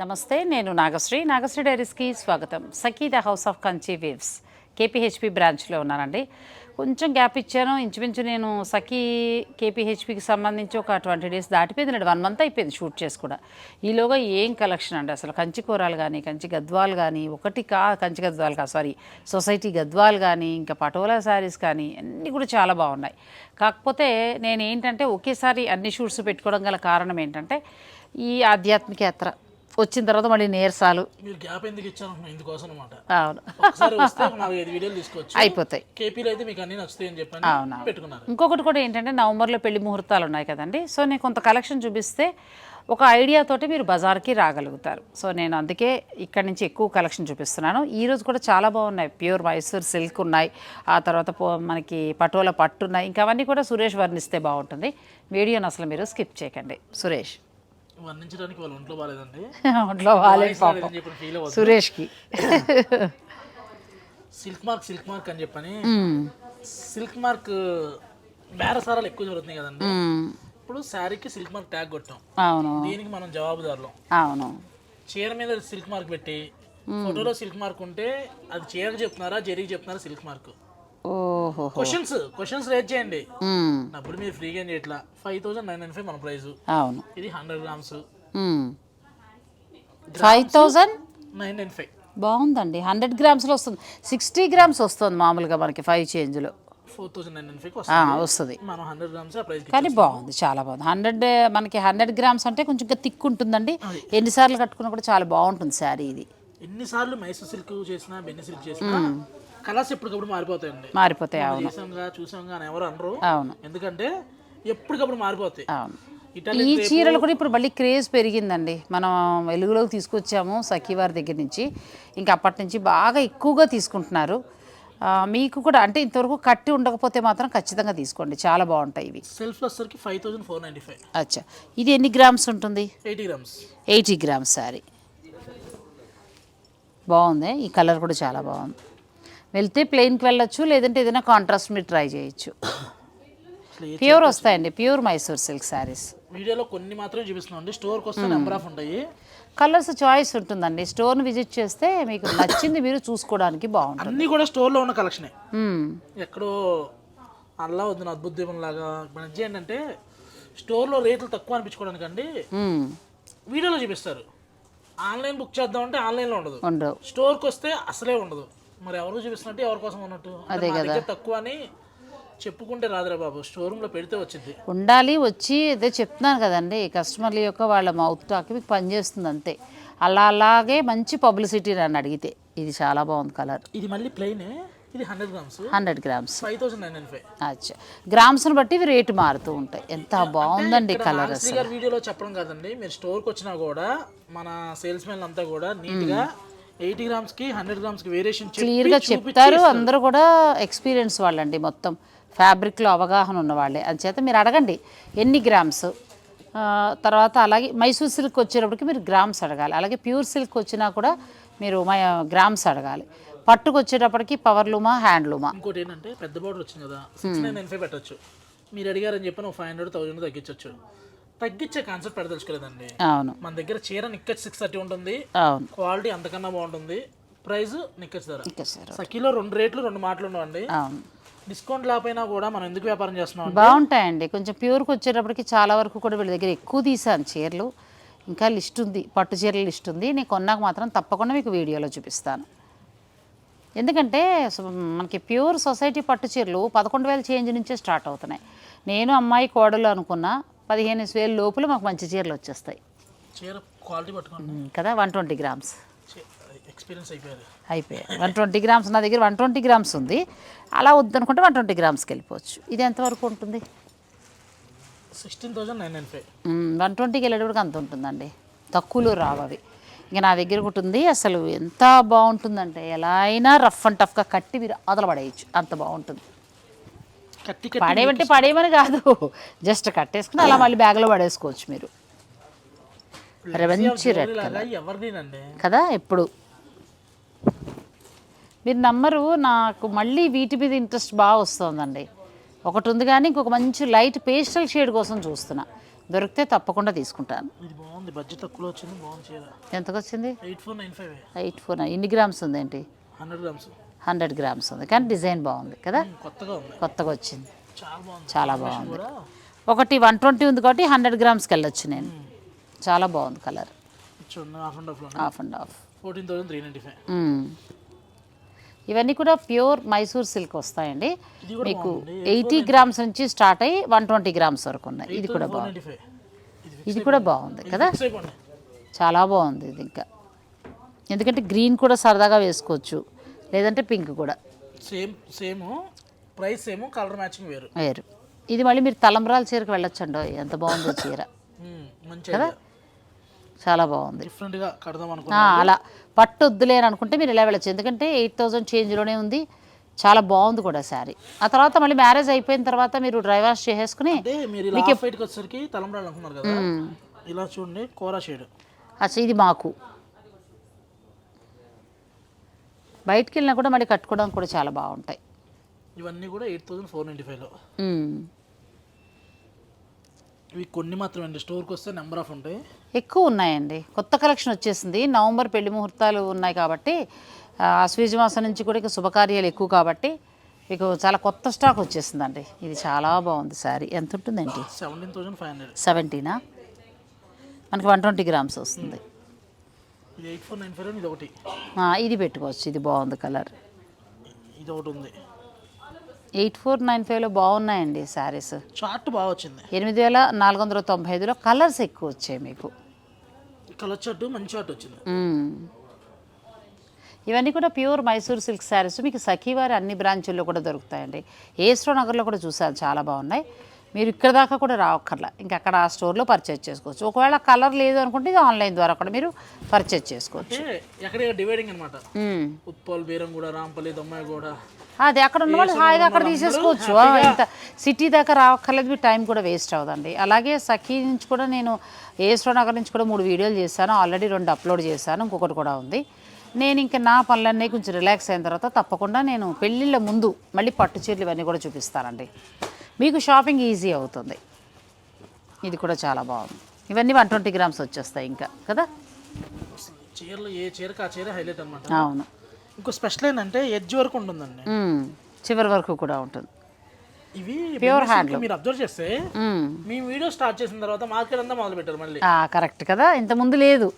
నమస్తే నేను నాగశ్రీ. నాగశ్రీ డైరీస్కి స్వాగతం. Sakhi the house of Kanchi waves. KPHB బ్రాంచ్లో ఉన్నానండి. కొంచెం గ్యాప్ ఇచ్చాను. ఇంచుమించు నేను సఖీ కేపీహెచ్పికి సంబంధించి ఒక ట్వంటీ డేస్ దాటిపోయింది. వన్ మంత్ అయిపోయింది షూట్ చేసి కూడా. ఈలోగా ఏం కలెక్షన్ అండి అసలు? కంచి కూరలు కానీ కంచి గద్వాలు కానీ ఒకటి కా కంచి గద్వాలు కా సారీ సొసైటీ గద్వాలు కానీ ఇంకా పటోలా శారీస్ కానీ అన్నీ కూడా చాలా బాగున్నాయి. కాకపోతే నేను ఏంటంటే ఒకేసారి అన్ని షూట్స్ పెట్టుకోవడం గల కారణం ఏంటంటే ఈ ఆధ్యాత్మిక యాత్ర. వచ్చిన తర్వాత మళ్ళీ నీరసాలు. మీరు గ్యాప్ ఎందుకు ఇచ్చాను ఇందుకోసం అనమాట అవును. ఒకసారి వస్తే ఒక నాలుగు ఐదు వీడియోలు తీసుకోవచ్చు. అయిపోతాయి. కేపీలో అయితే మీకు అన్ని నచ్చుతాయి అని చెప్పని అవునా. పెట్టుకున్నారు. ఇంకొకటి కూడా ఏంటంటే నవంబర్లో పెళ్ళి ముహూర్తాలు ఉన్నాయి కదండి. సో నేను కొంత కలెక్షన్ చూపిస్తే ఒక ఐడియాతోటి మీరు బజార్కి రాగలుగుతారు. సో నేను అందుకే ఇక్కడ నుంచి ఎక్కువ కలెక్షన్ చూపిస్తున్నాను. ఈ రోజు కూడా చాలా బాగున్నాయి. ప్యూర్ మైసూర్ సిల్క్ ఉన్నాయి. ఆ తర్వాత మనకి పటోలా పట్టు ఉన్నాయి. ఇంకా అవన్నీ కూడా సురేష్ వర్ణిస్తే బాగుంటుంది. వీడియోని అసలు మీరు స్కిప్ చేయకండి. సురేష్. వర్ణించడానికి వాళ్ళ ఒంట్లో బాగాలేదండి. ఒంట్లో వాయిస్ పాపం. సురేష్కి. సిల్క్ మార్క్ సిల్క్ మార్క్ అని చెప్పని. సిల్క్ మార్క్ బేరసారాలు ఎక్కువ జరుగుతున్నాయి కదండి. ఇప్పుడు శారీకి సిల్క్ మార్క్ ట్యాగ్ కొట్టాం. అవును. దీనికి మనం జవాబుదారులం. అవును. చీర మీద సిల్క్ మార్క్ పెట్టి ఫోటోలో సిల్క్ మార్క్ ఉంటే అది చీరకు చెప్తున్నారా జరీకి చెప్తున్నారా silk mark? Questions questions rate చేయండి. అప్పుడు మీరు ఫ్రీగా చేయట్లా five thousand nine nine five మన ప్రైస్ అవును. ఇది hundred grams five thousand nine nine five బాగుందండి. హండ్రెడ్ గ్రామ్స్లో వస్తుంది. సిక్స్టీ గ్రామ్స్ వస్తుంది మామూలుగా మనకి ఫైవ్ చేంజ్లో థౌసండ్ వస్తుంది. కానీ బాగుంది చాలా బాగుంది. హండ్రెడ్ మనకి హండ్రెడ్ గ్రామ్స్ అంటే కొంచెం థిక్ ఉంటుందండి. ఎన్నిసార్లు కట్టుకున్నా కూడా చాలా బాగుంటుంది శారీ ఇది. ఎన్నిసార్లు మైసూర్ సిల్క్ చేసినా బెన్ని సిల్క్ చేసినా కలర్స్ ఎప్పటికప్పుడు మారిపోతాయండి. మారిపోతాయి అవును. చేసాంగా చూసాంగా ఎవరు అనరు. అవును. ఎందుకంటే ఎప్పటికప్పుడు మారిపోతాయి. అవును. ఈ చీరలు కూడా ఇప్పుడు మళ్ళీ క్రేజ్ పెరిగిందండి. మనం వెలుగులోకి తీసుకొచ్చాము సఖీవారి దగ్గర నుంచి. ఇంకా అప్పటి నుంచి బాగా ఎక్కువగా తీసుకుంటున్నారు. మీకు కూడా అంటే ఇంతవరకు కట్టి ఉండకపోతే మాత్రం ఖచ్చితంగా తీసుకోండి. చాలా బాగుంటాయి ఇవి. Self five thousand four ninety five అచ్చా. ఇది ఎన్ని గ్రామ్స్ ఉంటుంది? Eighty grams eighty grams sari బాగుంది. ఈ కలర్ కూడా చాలా బాగుంది. వెళ్తే ప్లెయిన్కి వెళ్ళొచ్చు లేదంటే ఏదైనా కాంట్రాస్ట్ మీరు ట్రై చేయొచ్చు. ప్యూర్ వస్తాయండి ప్యూర్ మైసూర్ సిల్క్ శారీస్ వీడియోలో కొన్ని మాత్రమే చూపిస్తున్నాం స్టోర్కి వస్తే నెంబర్ ఆఫ్ ఉంటాయి. కలర్స్ చాయిస్ ఉంటుందండి. స్టోర్ని విజిట్ చేస్తే మీకు నచ్చింది మీరు చూసుకోవడానికి బాగుంటుంది. అన్నీ కూడా స్టోర్లో ఉన్న కలెక్షనే మ్మ్. ఎక్కడో అల్లా వద్దు అద్భుత దీపం లాగా. మంచి ఏంటంటే స్టోర్లో రేట్లు తక్కువ అనిపించుకోవడానికి అండి మ్మ్. వీడియోలో చూపిస్తారు. ఆన్లైన్ బుక్ చేద్దామంటే ఆన్లైన్లో ఉండదు. స్టోర్కి వస్తే అసలే ఉండదు. మరి ఎవరు చూపిస్తున్నట్టు ఎవరి కోసం ఉన్నట్టు మా దగ్గర తక్కువ అని చెప్పుకుంటే రాదురా బాబు. స్టోర్ రూమ్లో పెడితే వచ్చింది. ఉండాలి వచ్చి అదే చెప్తున్నాను కదండి. కస్టమర్ల యొక్క వాళ్ళ మౌత్ టాక్ మీకు పనిచేస్తుంది అంతే. అలా అలాగే మంచి పబ్లిసిటీ నన్ను అడిగితే ఇది చాలా బాగుంది కలర్. ఇది మళ్ళీ ప్లెయినే ఇది hundred grams hundred grams five thousand nine five అచ్చా. గ్రామ్స్ని బట్టి ఇవి రేటు మారుతూ ఉంటాయి. ఎంత బాగుందండి కలర్ వీడియోలో చెప్పడం కాదండి. మీరు స్టోర్కి వచ్చినా కూడా మన సేల్స్ మెన్ అంతా కూడా నీట్గా ఎయిటీ గ్రామ్స్కి హండ్రెడ్ గ్రామ్స్కి వేరియేషన్ క్లియర్గా చెప్తారు. అందరూ కూడా ఎక్స్పీరియన్స్ వాళ్ళండి మొత్తం. ఫ్యాబ్రిక్లో అవగాహన ఉన్న వాళ్ళే చేత మీరు అడగండి ఎన్ని గ్రామ్స్. తర్వాత అలాగే మైసూర్ సిల్క్ వచ్చేటప్పటికి మీరు గ్రామ్స్ అడగాలి. అలాగే ప్యూర్ సిల్క్ వచ్చినా కూడా మీరు మై గ్రామ్స్ అడగాలి. పట్టుకు వచ్చేటప్పటికి పవర్లూమా హ్యాండ్లూమా ఇంకోటి ఏంటంటే పెద్ద బార్డర్ వచ్చింది కదా సిక్స్ నైన్ నైన్ ఫైవ్ పెట్టచ్చు. మీరు అడిగారని చెప్పి ఫైవ్ హండ్రెడ్ థౌసండ్ తగ్గించవచ్చు తగ్గించే కాన్సెప్ట్ పెడదలుచుకోలేదండి. అవును. మన దగ్గర చీర నిక్కచ్ సిక్స్ థర్టీ ఉంటుంది. అవును. క్వాలిటీ అంతకన్నా బాగుంటుంది. ప్రైస్ నిక్కచ్ ధర. సఖీలో రెండు రేట్లు రెండు మాటలు ఉండవండి. అవును. డిస్కౌంట్ లేకపోయినా కూడా మనం ఎందుకు వ్యాపారం చేస్తున్నాం బాగుంటాయండి. కొంచెం ప్యూర్కి వచ్చేటప్పటికి చాలా వరకు కూడా వీళ్ళ దగ్గర ఎక్కువ తీసాను చీరలు. ఇంకా లిస్ట్ ఉంది. పట్టు చీరల లిస్ట్ ఉంది. నేను కొన్నాక మాత్రం తప్పకుండా మీకు వీడియోలో చూపిస్తాను. ఎందుకంటే మనకి ప్యూర్ సొసైటీ పట్టు చీరలు పదకొండు వేల చేంజ్ నుంచే స్టార్ట్ అవుతున్నాయి. నేను అమ్మాయి కోడలు అనుకున్న పదిహేను వేల లోపల మాకు మంచి చీరలు వచ్చేస్తాయి. చీర క్వాలిటీ పట్టుకోండి. కదా వన్ ట్వంటీ గ్రామ్స్. ఎక్స్పీరియన్స్ అయిపోయారు. అయిపోయాయి. వన్ ట్వంటీ గ్రామ్స్ నా దగ్గర వన్ ట్వంటీ గ్రామ్స్ ఉంది. అలా వద్దనుకుంటే వన్ ట్వంటీ గ్రామ్స్కి వెళ్ళిపోవచ్చు. ఇది ఎంతవరకు ఉంటుంది? Sixteen thousand nine nine five one ట్వంటీకి వెళ్ళేటప్పటికి అంత ఉంటుందండి. తక్కువలో రావు అవి. ఇంకా నా దగ్గర ఒకటి ఉంది. అసలు ఎంత బాగుంటుందంటే ఎలా అయినా రఫ్ అండ్ టఫ్గా కట్టి మీరు అదల పడేయచ్చు అంత బాగుంటుంది. పడేయమంటే పడేయమని కాదు. జస్ట్ కట్టేసుకుని అలా మళ్ళీ బ్యాగ్లో పడేసుకోవచ్చు మీరు. మంచి రెడ్ ఎవరిదేనండి కదా. ఎప్పుడు? మీరు నమ్మరు నాకు మళ్ళీ వీటి మీద ఇంట్రెస్ట్ బాగా వస్తుందండి. ఒకటి ఉంది కానీ ఇంకొక మంచి లైట్ పేస్టల్ షేడ్ కోసం చూస్తున్నా. దొరికితే తప్పకుండా తీసుకుంటాను. ఇది బాగుంది బడ్జెట్ తక్కువలో వచ్చింది బాగుంది చీర. ఎంతకు వచ్చింది eight four nine eight four ఇన్ని గ్రామ్స్ ఉందేంటి? Hundred grams. హండ్రెడ్ గ్రామ్స్ ఉంది. కానీ డిజైన్ బాగుంది కదా? కొత్తగా వచ్చింది. చాలా బాగుంది. ఒకటి వన్ ట్వంటీ ఉంది కాబట్టి హండ్రెడ్ గ్రామ్స్కి వెళ్ళొచ్చు నేను. చాలా బాగుంది కలర్. హాఫ్ అండ్ హాఫ్ ఇవన్నీ కూడా ప్యూర్ మైసూర్ సిల్క్ వస్తాయండి. మీకు ఎయిటీ గ్రామ్స్ నుంచి స్టార్ట్ అయ్యి వన్ ట్వంటీ గ్రామ్స్ వరకు ఉన్నాయి. ఇది కూడా బాగుంది. ఇది కూడా బాగుంది కదా? చాలా బాగుంది ఇది ఇంకా. ఎందుకంటే గ్రీన్ కూడా సరదాగా వేసుకోవచ్చు. లేదంటే పింక్ కూడా. Same same price same colour matching వేరు. వేరు. ఇది మళ్ళీ మీరు తలంబ్రాల చీరకు వెళ్ళొచ్చండి. ఎంత బాగుందో చీర. idea. చాలా బాగుంది. డిఫరెంట్గా కడదాం అనుకున్నా అలా పట్టు వద్దులే అని అనుకుంటే మీరు ఇలా వెళ్ళచ్చు. ఎందుకంటే ఎయిట్ థౌజండ్ చేంజ్లోనే ఉంది. చాలా బాగుంది కూడా శారీ. ఆ తర్వాత మళ్ళీ మ్యారేజ్ అయిపోయిన తర్వాత మీరు డ్రై వాష్ చేసేసుకుని వైట్కి వచ్చేసరికి తలంబ్రాలు అనుకున్నారు కదా? ఇలా చూడండి కోరా షేడ్. అచ్చా ఇది మాకు. బయటికి వెళ్ళినా కూడా మళ్ళీ కట్టుకోవడానికి కూడా చాలా బాగుంటాయి. ఇవన్నీ కూడా ఎయిట్ థౌసండ్ ఫోర్ నైంటీ ఫైవ్లో. ఇవి కొన్ని మాత్రమే అండి స్టోర్కి వస్తే నెంబర్ ఆఫ్ ఉంటాయి. ఎక్కువ ఉన్నాయండి. కొత్త కలెక్షన్ వచ్చేసింది. నవంబర్ పెళ్ళి ముహూర్తాలు ఉన్నాయి కాబట్టి ఆ, ఆశ్వీజ మాసం నుంచి కూడా ఇక శుభకార్యాలు ఎక్కువ కాబట్టి మీకు చాలా కొత్త స్టాక్ వచ్చేసిందండి. ఇది చాలా బాగుంది శారీ. ఎంత ఉంటుందండి? Seventeen thousand five hundred. సెవెంటీనా? మనకి వన్ ట్వంటీ గ్రామ్స్ వస్తుంది. ఇది ఎయిట్ ఫోర్ నైన్ ఫైవ్ ఇది ఒకటి ఆ, ఇది పెట్టుకోవచ్చు. ఇది బాగుంది కలర్. ఇది ఒకటి ఉంది ఎయిట్ ఫోర్ నైన్ ఫైవ్లో బాగున్నాయండి శారీస్. చార్ట్ బాగా వచ్చింది. ఎనిమిది వేల నాలుగు వందల తొంభై ఐదులో కలర్స్ ఎక్కువ వచ్చాయి మీకు. కలర్ చార్ట్ మంచి చార్ట్ వచ్చింది. ఇవన్నీ కూడా ప్యూర్ మైసూర్ సిల్క్ శారీస్. మీకు సఖీవారి అన్ని బ్రాంచుల్లో కూడా దొరుకుతాయండి. ఏస్ట్రో నగర్లో కూడా చూసాను చాలా బాగున్నాయి. మీరు ఇక్కడ దాకా కూడా రావక్కర్లా. ఇంకా అక్కడ ఆ స్టోర్లో పర్చేజ్ చేసుకోవచ్చు. ఒకవేళ కలర్ లేదు అనుకుంటే ఇది ఆన్లైన్ ద్వారా కూడా మీరు పర్చేజ్ చేసుకోవచ్చు. ఎక్కడ డివైడింగ్ అనమాట బీరంగూడ రాంపల్లి దమ్మాయిగూడ. అది అక్కడ ఉన్న వాళ్ళు హాయిగా అక్కడ తీసేసుకోవచ్చు. ఇంత సిటీ దాకా రావక్కర్లేదు మీ టైం కూడా వేస్ట్ అవ్వదండి. అలాగే సఖీ నుంచి కూడా నేను ఏస్ట్రో నగర్ నుంచి కూడా మూడు వీడియోలు చేశాను. ఆల్రెడీ రెండు అప్లోడ్ చేశాను. ఇంకొకటి కూడా ఉంది. నేను ఇంకా నా పనులన్నీ కొంచెం రిలాక్స్ అయిన తర్వాత తప్పకుండా నేను పెళ్ళిళ్ళ ముందు మళ్ళీ పట్టు చీరలు ఇవన్నీ కూడా చూపిస్తానండి. మీకు షాపింగ్ ఈజీ అవుతుంది. ఇది కూడా చాలా బాగుంది. ఇవన్నీ వన్ ట్వంటీ గ్రామ్స్ వచ్చేస్తాయి ఇంకా కదా? చీరలు ఏ చీరకు ఆ చీర హైలైట్ అనమాట అవును. ఇంకో స్పెషల్ ఏంటంటే ఎడ్జ్ వరకు ఉంటుందండి. చివరి వరకు కూడా ఉంటుంది. ఇవి business handloom. మీరు అబ్జర్వ్ చేస్తే. మీ వీడియో స్టార్ట్ చేసిన తర్వాత మార్కెట్ అంతా మొదలు పెట్టారు మళ్ళీ. కరెక్ట్ కదా? ఇంతకుముందు లేదు.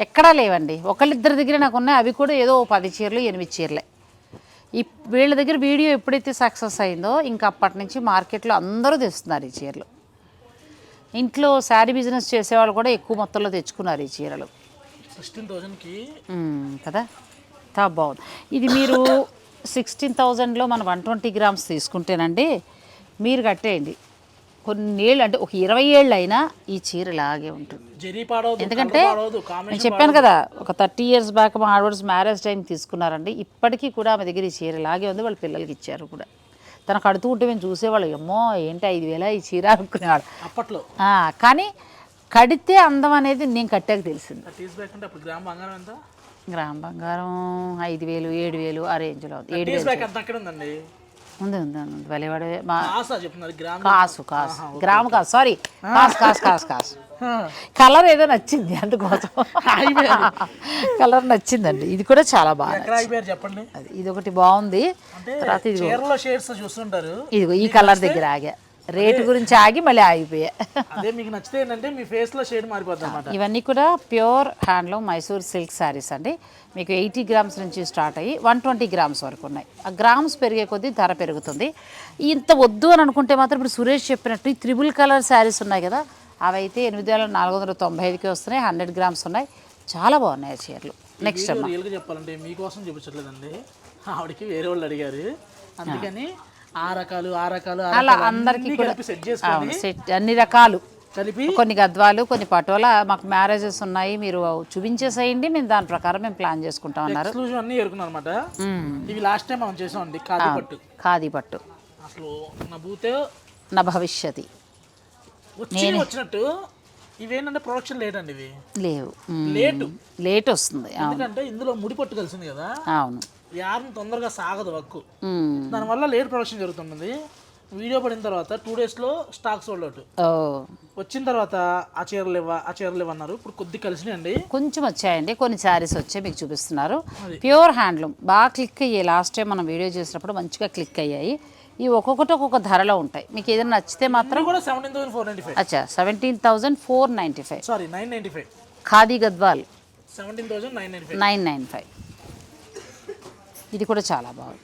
ఎక్కడా లేవండి. ఒకళ్ళిద్దరి దగ్గర నాకు ఉన్నాయి. అవి కూడా ఏదో పది చీరలు ఎనిమిది చీరలే. వీళ్ళ దగ్గర వీడియో ఎప్పుడైతే సక్సెస్ అయిందో ఇంకా అప్పటి నుంచి మార్కెట్లో అందరూ తెస్తున్నారు ఈ చీరలు. ఇంట్లో శారీ బిజినెస్ చేసేవాళ్ళు కూడా ఎక్కువ మొత్తంలో తెచ్చుకున్నారు ఈ చీరలు. సిక్స్టీన్ థౌజండ్కి కదా? తా బాగుంది. ఇది మీరు సిక్స్టీన్ థౌజండ్లో మనం వన్ ట్వంటీ గ్రామ్స్ తీసుకుంటేనండి మీరు కట్టేయండి. కొన్ని ఏళ్ళు అంటే ఒక ఇరవై ఏళ్ళు అయినా ఈ చీర ఇలాగే ఉంటుంది. ఎందుకంటే నేను చెప్పాను కదా ఒక థర్టీ ఇయర్స్ బ్యాక్ మా ఆడవర్స్ మ్యారేజ్ టైం తీసుకున్నారండి. ఇప్పటికీ కూడా ఆమె దగ్గర ఈ చీర ఇలాగే ఉంది వాళ్ళ పిల్లలకి ఇచ్చారు కూడా. తన కడుతూ ఉంటే మేము చూసేవాళ్ళు ఏమో ఏంటి ఐదు వేల ఈ చీర అనుకునేవాడు అప్పట్లో. కానీ కడితే అందం అనేది నేను కట్టాక తెలిసింది. గ్రామ్ బంగారం ఐదు వేలు ఏడు వేలు ఆ రేంజ్లో ఏడు థర్టీస్ ఉంది ఉంది ఉంది వెలివాడే మా ఆసా చెప్తున్నారు గ్రామ్. కాసు కాసు. గ్రామ్ కాసు. సారీ కాసు కాసు కాసు కాసు. కలర్ ఏదో నచ్చింది అందుకోసం. కలర్ నచ్చిందండి. ఇది కూడా చాలా బాగా చెప్పండి? ఇది ఒకటి బాగుంది. తర్వాత ఇది చూస్తుంటారు. ఈ కలర్ దగ్గర ఆగా. రేటు గురించి ఆగి మళ్ళీ ఆగిపోయా. అదే మీకు నచ్చితే ఏంటంటే మీ ఫేస్లో షేడ్ అనమాట ఇవన్నీ కూడా pure handloom Mysore silk saris అండి. మీకు ఎయిటీ గ్రామ్స్ నుంచి స్టార్ట్ అయ్యి వన్ ట్వంటీ గ్రామ్స్ వరకు ఉన్నాయి. ఆ గ్రామ్స్ పెరిగే కొద్దీ ధర పెరుగుతుంది. ఇంత వద్దు అని అనుకుంటే మాత్రం ఇప్పుడు సురేష్ చెప్పినట్టు ఈ త్రిబుల్ కలర్ శారీస్ ఉన్నాయి కదా అవి అయితే ఎనిమిది వేల నాలుగు వందల తొంభై ఐదుకి వస్తున్నాయి హండ్రెడ్ గ్రామ్స్ ఉన్నాయి. చాలా బాగున్నాయి ఆ చీరలు. నెక్స్ట్ అమ్మా. చెప్పాలంటే మీకోసం చూపించట్లేదండి. ఆవిడకి వేరే వాళ్ళు అడిగారు. అందుకని ఆ రకాలు ఆ రకాలు అలా అందరికీ కలిపి సెట్ అవును, సెట్ అన్ని రకాలు. కలిపి కొన్ని గద్వాలు కొన్ని పటోలా మాకు మ్యారేజెస్ ఉన్నాయి మీరు చూపించేసేయండి మేము దాని ప్రకారం మేము ప్లాన్ చేసుకుంటాం అన్నారు. ఎక్స్క్లూజివ్ అన్ని ఎరుకున్నాం అనమాట ఇవి లాస్ట్ టైం మనం చేసామండి కాదు పట్టు. ఖాదీ పట్టు. అసలు నా బూతే నా భవిష్యతి. వచ్చి వచ్చినట్టు. ఇవేంటంటే ప్రొడక్షన్ లేట్ అండి ఇవి. లేవు. లేటు లేట్ వస్తుంది ఎందుకంటే ఇందులో ముడి పట్టు కలిసింది కదా. అవును. యారం తొందరగా సాగదు వర్క్. దానివల్ల లేట్ ప్రొడక్షన్ జరుగుతున్నది వీడియో పడిన తర్వాత టూ డేస్లో స్టాక్ సోల్డ్ అవుట్ వచ్చిన తర్వాత ఆ చీరలు ఇవ్వ ఆ చీరలు ఇవ్వన్నారు ఇప్పుడు కొద్ది కలిసినాయండి. కొంచెం వచ్చాయండి. కొన్ని శారీస్ వచ్చాయి మీకు చూపిస్తున్నారు. ప్యూర్ హ్యాండ్లూమ్ బాగా క్లిక్ అయ్యాయి లాస్ట్ టైం మనం వీడియో చేసినప్పుడు మంచిగా క్లిక్ అయ్యాయి. ఈ ఒక్కొక్కటి ఒక్కొక్క ధరలో ఉంటాయి. మీకు ఏదైనా నచ్చితే మాత్రం కూడా seventeen thousand four ninety five అచ్చా seventeen thousand four ninety five sorry nine ninety five khadi Gadwal. Seventeen thousand nine ninety five nine nine five. ఇది కూడా చాలా బాగుంది.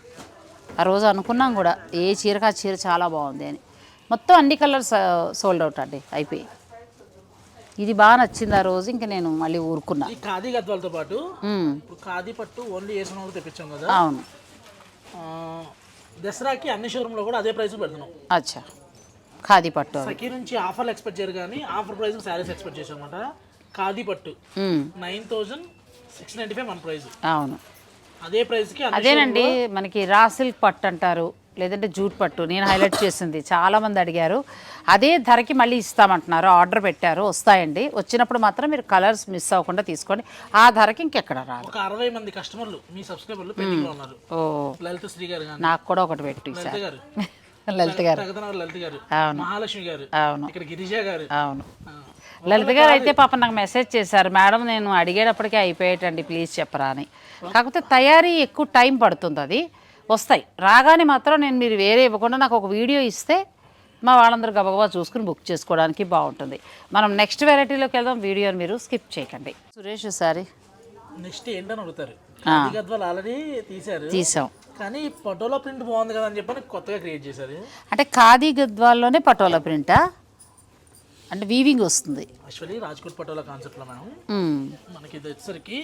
ఆ రోజు అనుకున్నాం కూడా ఏ చీరకు ఆ చీర చాలా బాగుంది అని. మొత్తం అన్ని కలర్స్ సోల్డ్ అవుట్ అండి అయిపోయి ఇది బాగా నచ్చింది ఆ రోజు ఇంకా నేను మళ్ళీ ఊరుకున్నా. ఈ ఖాదీ గద్వాలతో పాటు ఖాదీ పట్టు ఓన్లీ వేసిన వాళ్ళు తెప్పించాం కదా? అవును. దసరాకి అన్ని షోరూంలో కూడా అదే ప్రైస్ పెడుతున్నాం. అచ్చా. ఖాదీ పట్టు. సఖీ నుంచి ఆఫర్లు ఎక్స్పెక్ట్ చేయరు కానీ ఆఫర్ ప్రైస్ శారీస్ ఎక్స్పెక్ట్ చేసాం అనమాట ఖాదీ పట్టు. Nine thousand six ninety five మన ప్రైస్. అవును. అదే ప్రైస్కి అదేనండి మనకి రా సిల్క్ పట్టు అంటారు లేదంటే జూట్ పట్టు. నేను హైలైట్ చేసింది చాలామంది అడిగారు. అదే ధరకి మళ్ళీ ఇస్తామంటున్నారు ఆర్డర్ పెట్టారు వస్తాయండి. వచ్చినప్పుడు మాత్రం మీరు కలర్స్ మిస్ అవ్వకుండా తీసుకోండి. ఆ ధరకి ఇంకెక్కడ రాదు. ఒక అరవై మంది కస్టమర్లు మీ సబ్స్క్రైబర్లు ఉన్నారు. ఓ. లలిత శ్రీ గారు నాకు కూడా ఒకటి పెట్టు లలిత గారు. లలిత గారు. తగదనవారు లలిత గారు. అవును. మహాలక్ష్మి గారు. అవును. ఇక్కడ గిరిజ గారు. అవును. లలిత గారు అయితే పాప నాకు మెసేజ్ చేశారు. మేడం నేను అడిగేటప్పటికే అయిపోయేటండి ప్లీజ్ చెప్పరా అని కాకపోతే తయారీ ఎక్కువ టైం పడుతుంది అది. వస్తాయి. రాగానే మాత్రం నేను మీరు వేరే ఇవ్వకుండా నాకు ఒక వీడియో ఇస్తే మా వాళ్ళందరూ గబగబా చూసుకుని బుక్ చేసుకోవడానికి బాగుంటుంది. మనం నెక్స్ట్ వెరైటీలోకి వెళ్దాం. వీడియోని మీరు స్కిప్ చేయకండి. సురేష్ సారీ నెక్స్ట్ ఏంటని అడుగుతారు. ఆల్రెడీ తీసాం. కానీ పటోలా ప్రింట్ బాగుంది కదా అని చెప్పని కొత్తగా క్రియేట్ చేశారు. అంటే ఖాదీ గద్వాల్లోనే పటోలా ప్రింటా అంటే వీవింగ్ వస్తుంది. యాక్చువల్లీ రాజ్కోట్ పటోలా కాన్సెప్ట్లో మేడం. మనకి ఇది వచ్చేసరికి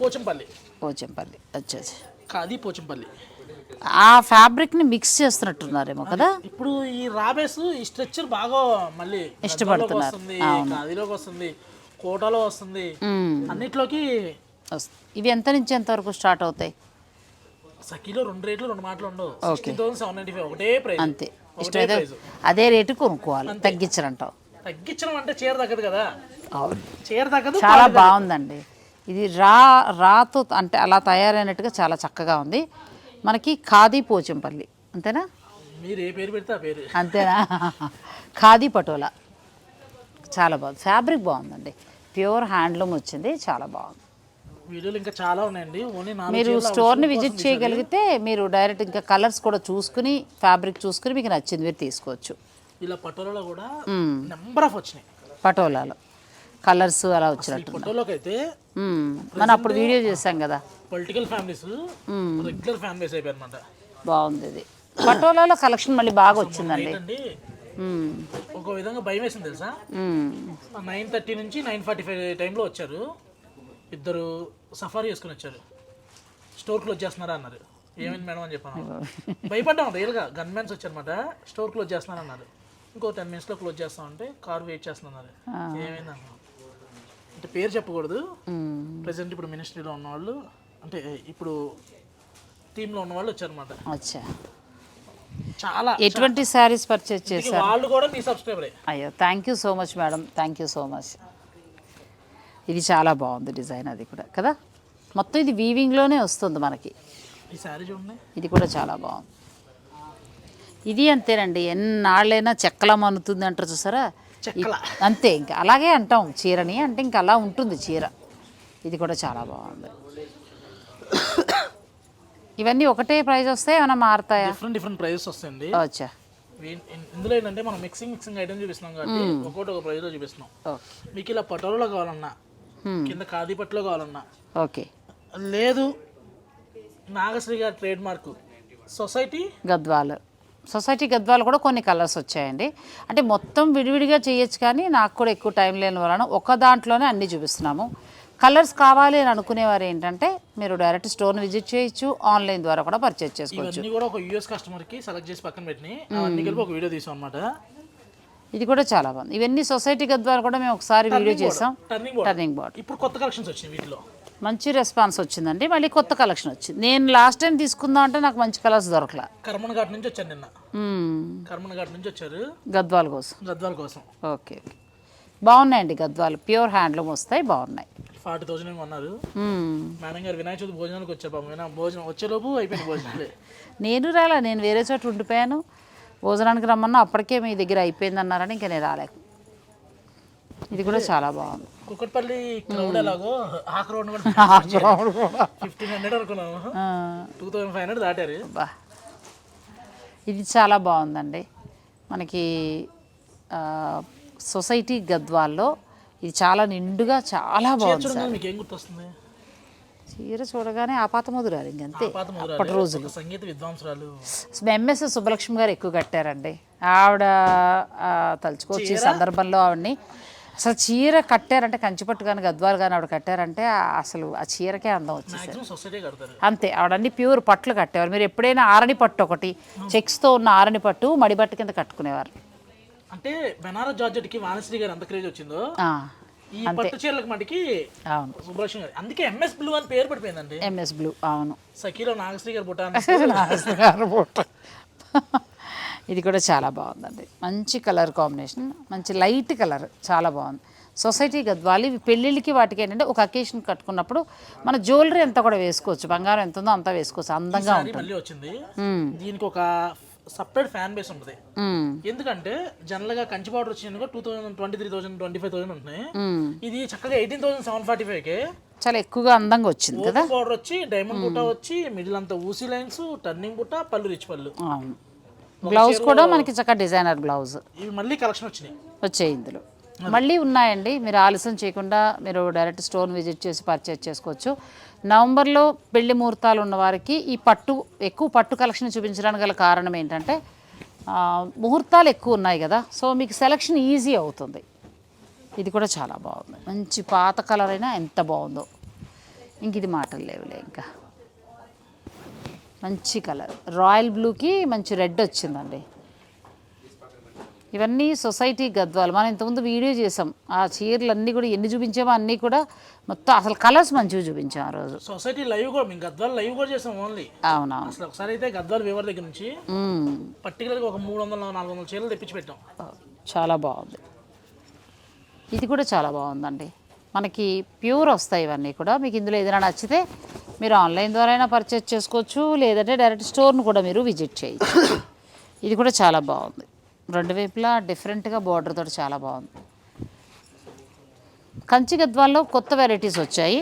పోచంపల్లి. పోచంపల్లి. వచ్చేసి ఖాదీ పోచంపల్లి. ఆ ఫ్యాబ్రిక్ని మిక్స్ చేస్తున్నట్టున్నారేమో కదా? ఇప్పుడు ఈ రాబేస్ ఈ స్ట్రక్చర్ బాగా మళ్ళీ ఇష్టపడుతున్నారు. ఖాదీలోకి వస్తుంది కోటాలో వస్తుంది. అన్నిట్లోకి ఇవి ఎంత నుంచి ఎంత వరకు స్టార్ట్ అవుతాయి? సఖీలో రెండు రేట్లు రెండు మాటలు ఉండవు. Sixteen thousand seven ninety five. ఒకటే ప్రైస్ అంతే. ఇష్టమైతే అదే రేటు కొనుక్కోవాలి. తగ్గించరంటావు. తగ్గించడం అంటే చీర తగ్గదు కదా? అవును. చీర తగ్గదు చాలా బాగుందండి. ఇది రా రాతో అంటే అలా తయారైనట్టుగా చాలా చక్కగా ఉంది. మనకి ఖాదీ పోచంపల్లి అంతేనా? మీరు ఏ పేరు పెడితే ఆ పేరు. అంతేనా? ఖాదీ పటోలా. చాలా బాగుంది. ఫ్యాబ్రిక్ బాగుందండి. ప్యూర్ హ్యాండ్లూమ్ వచ్చింది. చాలా బాగుంది. వీడియోలు ఇంకా చాలా ఉన్నాయండి. ఓన్లీ నాలుగు మీరు చీరలు స్టోర్ని విజిట్ చేయగలిగితే మీరు డైరెక్ట్ ఇంకా కలర్స్ కూడా చూసుకుని ఫ్యాబ్రిక్ చూసుకుని మీకు నచ్చింది మీరు తీసుకోవచ్చు. ఇలా పటోలలో కూడా నెంబర్ ఆఫ్ వచ్చినాయి. పటోలాలో. కలర్స్ అలా వచ్చినట్టు పటోలోకి అయితే. మనం అప్పుడు వీడియో చేసాం కదా. పొలిటికల్ ఫ్యామిలీస్ రెగ్యులర్ ఫ్యామిలీస్ అయిపోయారు అనమాట బాగుంది ఇది. పటోలాలో కలెక్షన్ మళ్ళీ బాగా వచ్చిందండి. ఒక విధంగా భయం వేసింది తెలుసా. నైన్ థర్టీ నుంచి నైన్ ఫార్టీ ఫైవ్ టైంలో వచ్చారు. ఇద్దరు సఫారీ చేసుకుని వచ్చారు. స్టోర్ క్లోజ్ చేస్తున్నారా అన్నారు. ఏమైంది మేడం అని చెప్పాను. భయపడ్డాం రియల్గా గన్ మ్యాన్స్ వచ్చారనమాట స్టోర్ క్లోజ్ చేస్తున్నారు అన్నారు ఇంకో టెన్ మినిట్స్లో క్లోజ్ చేస్తామంటే కార్ వెయిట్ చేస్తున్నారు ఏమైంది అంటే పేరు చెప్పకూడదు. మ్మ్. ప్రజెంట్ ఇప్పుడు మినిస్ట్రీలో ఉన్నవాళ్ళు అంటే ఇప్పుడు టీంలో ఉన్న వాళ్ళు వచ్చారనమాట అచ్చా. చాలా ఎటువంటి శారీస్ పర్చేజ్ చేశారు? వాళ్ళు కూడా మీ సబ్స్క్రైబరే అయ్యో thank you so much madam thank you so much ఇది చాలా బాగుంది డిజైన్ అది కూడా కదా? మొత్తం ఇది వీవింగ్లోనే వస్తుంది మనకి. ఈ శారీ చూడండి. ఇది కూడా చాలా బాగుంది. ఇది అంతేనండి. ఎన్నాళ్ళైనా చెక్కలా మన్నుతుంది అంటారు చూసారా? చెక్కల. అంతే ఇంకా. అలాగే అంటాం. చీరని అంటే ఇంకా అలా ఉంటుంది చీర. ఇది కూడా చాలా బాగుంది. ఇవన్నీ ఒకటే ప్రైస్ వస్తాయి ఏమైనా మారుతాయా? డిఫరెంట్ డిఫరెంట్ ప్రైజెస్ వస్తాయండి. ఇన్- ఇందులో ఏంటంటే మనం మిక్సింగ్ మిక్సింగ్ ఐటమ్ చూపిస్తున్నాం కాబట్టి ఒక్కొక్కటి ఒక ప్రైస్లో చూపిస్తున్నాం. ఓకే. మీకు ఇలా పటోలో కావాలన్నా కింద ఖాదీ పట్టులో కావాలన్నా ఓకే. లేదు నాగశ్రీ గారి trade mark society Gadwal. Society Gadwal కూడా కొన్ని కలర్స్ వచ్చాయండి. అంటే మొత్తం విడివిడిగా చేయొచ్చు కానీ నాకు కూడా ఎక్కువ టైం లేని వలన ఒక దాంట్లోనే అన్నీ చూపిస్తున్నాము. కలర్స్ కావాలి అని అనుకునేవారు ఏంటంటే మీరు డైరెక్ట్ స్టోర్ని విజిట్ చేయొచ్చు ఆన్లైన్ ద్వారా కూడా పర్చేజ్ చేసుకోవచ్చు. ఇవన్నీ కూడా ఒక యూఎస్ కస్టమర్కి సెలెక్ట్ చేసి పక్కన పెట్టినాయి అవన్నీ కలిపి ఒక వీడియో తీసాం అనమాట ఇది కూడా చాలా బాగుంది. ఇవన్నీ సొసైటీ గద్వాలు కూడా మేము ఒకసారి వీడియో చేసాం. టర్నింగ్ బోర్డ్ బోర్డ్ ఇప్పుడు కొత్త కలెక్షన్స్ వచ్చినాయి వీటిలో. మంచి రెస్పాన్స్ వచ్చిందండి. మళ్ళీ కొత్త కలెక్షన్ వచ్చింది. నేను లాస్ట్ టైం తీసుకుందాం అంటే నాకు మంచి కలర్స్ దొరకలా. కర్మన్ ఘాట్ నుంచి వచ్చాను నిన్న. కర్మన్ ఘాట్ నుంచి వచ్చారు. గద్వాల కోసం. గద్వాల కోసం. ఓకే బాగున్నాయండి గద్వాలు. ప్యూర్ హ్యాండ్లూమ్ వస్తాయి బాగున్నాయి. ఫార్టీ థౌసండ్ ఏమో అన్నారు. మేడం గారు వినాయక చవితి భోజనానికి వచ్చారు పాపం భోజనం వచ్చేలోపు అయిపోయింది భోజనాలు నేను రాలా నేను వేరే చోట ఉండిపోయాను. భోజనానికి రమ్మన్నా అప్పటికే మీ దగ్గర అయిపోయింది అన్నారని ఇంకా నేను రాలేక. ఇది కూడా చాలా బాగుంది. కుక్కట్పల్లి క్రౌడ్ ఎలాగో ఆ క్రౌడ్ కూడా ఫిఫ్టీన్ హండ్రెడ్ అనుకున్నాము. టూ థౌసండ్ ఫైవ్ హండ్రెడ్ దాటారు. బా ఇది చాలా బాగుందండి. మనకి సొసైటీ గద్వాల్లో ఇది చాలా నిండుగా చాలా బాగుంది మీకు ఏం గుర్తొస్తుంది? చీర చూడగానే ఆపాత మధురాలు ఇంకంతే అప్పటి రోజులు. సంగీత విద్వాంసురాలు. ఎంఎస్ సుబ్బలక్ష్మి గారు ఎక్కువ కట్టారండి. ఆవిడ ఈ సందర్భంలో ఆవిడని. అసలు చీర కట్టారంటే కంచిపట్టు కానీ గద్వాలు కానీ ఆవిడ కట్టారంటే అసలు ఆ చీరకే అందం కడతారు. అంతే ఆవిడన్ని ప్యూర్ పట్లు కట్టేవారు మీరు ఎప్పుడైనా ఆరణి పట్టు ఒకటి చెక్స్తో ఉన్న ఆరణి పట్టు మడి బట్ట కింద కట్టుకునేవారు. అంటే బెనారస్ జార్జెట్కి వాణిశ్రీ గారు ఎంత క్రేజ్ వచ్చిందో ఈ పట్టు చీరలకు మటుకి అవును. సుబ్బలక్ష్మి గారు. అందుకే ఎంఎస్ బ్లూ అని పేరు పడిపోయిందండి. ఎంఎస్ బ్లూ అవును. సఖీలో నాగశ్రీ గారు బుట్ట. ఇది కూడా చాలా బాగుందండి. మంచి కలర్ కాంబినేషన్ మంచి లైట్ కలర్ చాలా బాగుంది. సొసైటీ గద్వాలు ఇవి పెళ్ళిళ్ళకి వాటికి ఏంటంటే ఒక అకేషన్ కట్టుకున్నప్పుడు మన జ్యువెలరీ అంతా కూడా వేసుకోవచ్చు. బంగారం ఎంత ఉందో అంతా వేసుకోవచ్చు. అందంగా ఉంటుంది. వచ్చింది. దీనికి ఒక సపరేట్ ఫ్యాన్ బేస్ ఉంటుంది. ఎందుకంటే జనరల్గా కంచి పౌడర్ వచ్చిన two thousand twenty three thousand twenty five thousand ఉంటున్నాయి. ఇది చక్కగా ఎయిటీన్ థౌసండ్ సెవెన్ ఫార్టీ ఫైవ్కి చాలా ఎక్కువగా అందంగా వచ్చింది కదా. పౌడర్ వచ్చి డైమండ్ బుట్ట వచ్చి మిడిల్ అంతా ఊసీ లైన్స్ టర్నింగ్ బుట్ట పళ్ళు రిచ్ పళ్ళు. అవును. బ్లౌజ్ కూడా మనకి చక్కగా డిజైనర్ బ్లౌజ్ ఇవి మళ్ళీ కలెక్షన్ వచ్చినాయి. వచ్చాయి ఇందులో. మళ్ళీ ఉన్నాయండి. మీరు ఆలస్యం చేయకుండా మీరు డైరెక్ట్ స్టోర్ విజిట్ చేసి పర్చేజ్ చేసుకోవచ్చు. నవంబర్లో పెళ్ళి ముహూర్తాలు ఉన్న వారికి ఈ పట్టు ఎక్కువ పట్టు కలెక్షన్ చూపించడానికి గల కారణం ఏంటంటే ముహూర్తాలు ఎక్కువ ఉన్నాయి కదా. సో మీకు సెలక్షన్ ఈజీ అవుతుంది. ఇది కూడా చాలా బాగుంది. మంచి పాత కలర్ అయినా ఎంత బాగుందో. ఇంక ఇది మాటలు లేవులే ఇంకా. మంచి కలర్. రాయల్ బ్లూకి మంచి రెడ్ వచ్చిందండి. ఇవన్నీ సొసైటీ గద్వాలు. మనం ఇంతకుముందు వీడియో చేసాం ఆ చీరలు అన్నీ కూడా ఎన్ని చూపించామో అన్నీ కూడా మొత్తం అసలు కలర్స్ మంచిగా చూపించాం ఆ రోజు. సొసైటీ లైవ్ కూడా మేము గద్వాలు లైవ్ కూడా చేసాం ఓన్లీ. అవునవును. అసలు ఒకసారి అయితే గద్వాలు వివర్ దగ్గర నుంచి మ్మ్. పర్టికులర్గా ఒక మూడు వందల నాలుగు వందల చీరలు తెప్పించి పెట్టాం. చాలా బాగుంది. ఇది కూడా చాలా బాగుందండి. మనకి ప్యూర్ వస్తాయి ఇవన్నీ కూడా. మీకు ఇందులో ఏదైనా నచ్చితే మీరు ఆన్లైన్ ద్వారా అయినా పర్చేజ్ చేసుకోవచ్చు లేదంటే డైరెక్ట్ స్టోర్ను కూడా మీరు విజిట్ చేయొచ్చు. ఇది కూడా చాలా బాగుంది. రెండు వైపులా డిఫరెంట్గా బార్డర్ తోటి చాలా బాగుంది. కంచి గద్వాల్లో కొత్త వెరైటీస్ వచ్చాయి.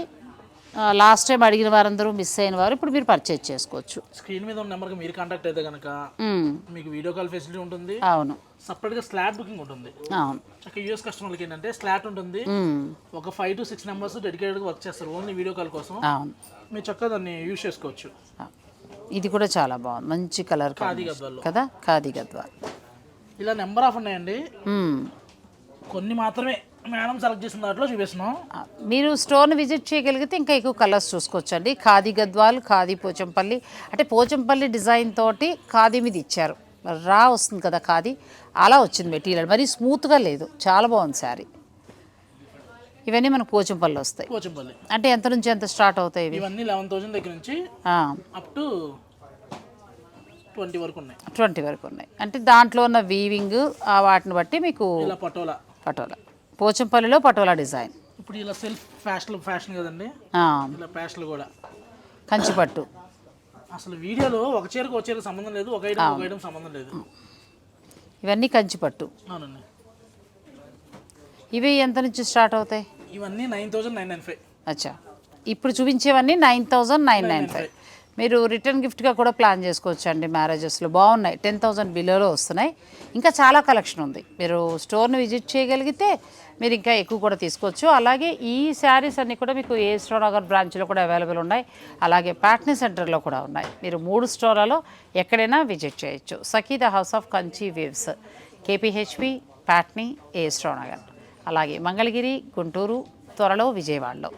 లాస్ట్ టైం అడిగిన వారందరూ మిస్ అయిన వారు ఇప్పుడు మీరు పర్చేజ్ చేసుకోవచ్చు. స్క్రీన్ మీద ఉన్న నెంబర్కి మీరు కాంటాక్ట్ అయితే కనుక మ్మ్. మీకు వీడియో కాల్ ఫెసిలిటీ ఉంటుంది. అవును. సపరేట్గా స్లాట్ బుకింగ్ ఉంటుంది. అవును. యూఎస్ కస్టమర్లకి ఏంటంటే స్లాట్ ఉంటుంది. మ్మ్. ఒక ఫైవ్ టు సిక్స్ నెంబర్స్ డెడికేటెడ్గా వర్క్ చేస్తారు. ఓన్లీ వీడియో కాల్ కోసం అవును. మీరు చక్కగా దాన్ని యూజ్ చేసుకోవచ్చు. ఇది కూడా చాలా బాగుంది. మంచి కలర్ కదా? ఖాదీ గద్వాల్. ఇలా నెంబర్ ఆఫ్ ఉన్నాయండి. మ్మ్. కొన్ని మాత్రమే. మేడం సెలెక్ట్ చేసిన దాంట్లో చూపిస్తున్నాం. మీరు స్టోర్ని విజిట్ చేయగలిగితే ఇంకా ఎక్కువ కలర్స్ చూసుకోవచ్చు అండి ఖాదీ గద్వాల్ ఖాదీ పోచంపల్లి. అంటే పోచంపల్లి డిజైన్ తోటి ఖాదీ మీద ఇచ్చారు. రా వస్తుంది కదా ఖాదీ. అలా వచ్చింది మెటీరియల్ మరి స్మూత్గా లేదు. చాలా బాగుంది శారీ ఇవన్నీ మనకు పోచంపల్లి వస్తాయి. పోచంపల్లి. అంటే ఎంత నుంచి ఎంత స్టార్ట్ అవుతాయి ఇవి? ఇవన్నీ లెవెన్ థౌసండ్ దగ్గర నుంచి అప్ టు ట్వంటీ వరకు ఉన్నాయి. ట్వంటీ వరకు ఉన్నాయి. అంటే దాంట్లో ఉన్న వీవింగ్ ఆ వాటిని బట్టి మీకు పటోలా. పటోలా. పోచంపల్లిలో పటోలా డిజైన్. ఇప్పుడు ఇలా సెల్ఫ్ ఫ్యాషన్ ఫ్యాషన్ కదండి? ఇలా ఫ్యాషన్లు కూడా. కంచిపట్టు. అసలు వీడియోలో ఒక చీరకు ఒక చీరకు సంబంధం లేదు ఒక ఐటమ్ ఒక ఐటమ్ సంబంధం లేదు. ఇవన్నీ కంచిపట్టు. అవునండి. ఇవి ఎంత నుంచి స్టార్ట్ అవుతాయి? ఇవన్నీ nine thousand nine nine five. అచ్చా. ఇప్పుడు చూపించేవన్నీ nine thousand nine nine five. మీరు రిటర్న్ గిఫ్ట్గా కూడా ప్లాన్ చేసుకోవచ్చు అండి మ్యారేజెస్లో. బాగున్నాయి టెన్ థౌజండ్ బిలోలో వస్తున్నాయి. ఇంకా చాలా కలెక్షన్ ఉంది. మీరు స్టోర్ని విజిట్ చేయగలిగితే మీరు ఇంకా ఎక్కువ కూడా తీసుకోవచ్చు. అలాగే ఈ శారీస్ అన్నీ కూడా మీకు ఏ స్టోర్ బ్రాంచ్లో కూడా అవైలబుల్ ఉన్నాయి. అలాగే ప్యాట్నీ సెంటర్లో కూడా ఉన్నాయి. మీరు మూడు స్టోర్లలో ఎక్కడైనా విజిట్ చేయొచ్చు. Sakhi the house of Kanchi weaves. KPHB Patny ఏ స్టోనగర్ అలాగే మంగళగిరి గుంటూరు త్వరలో విజయవాడలో.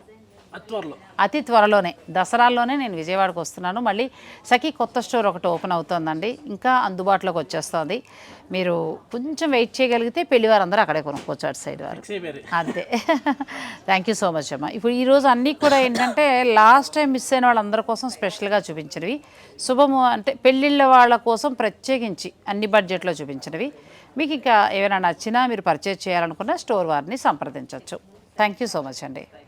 అతి త్వరలోనే. దసరాల్లోనే నేను విజయవాడకు వస్తున్నాను. మళ్ళీ సఖీ కొత్త స్టోర్ ఒకటి ఓపెన్ అవుతోందండి. ఇంకా అందుబాటులోకి వచ్చేస్తుంది. మీరు కొంచెం వెయిట్ చేయగలిగితే పెళ్ళి వారందరూ అక్కడే కొనుక్కోవచ్చు అటు సైడ్ వారు. అంతే. థ్యాంక్ యూ సో మచ్ అమ్మ. ఇప్పుడు ఈరోజు అన్నీ కూడా ఏంటంటే లాస్ట్ టైం మిస్ అయిన వాళ్ళందరి కోసం స్పెషల్గా చూపించినవి. శుభము అంటే పెళ్ళిళ్ళ వాళ్ళ కోసం ప్రత్యేకించి అన్ని బడ్జెట్లో చూపించినవి. మీకు ఇంకా ఏమైనా నచ్చినా మీరు పర్చేజ్ చేయాలనుకున్న స్టోర్ వారిని సంప్రదించవచ్చు థ్యాంక్ యూ సో మచ్ అండి.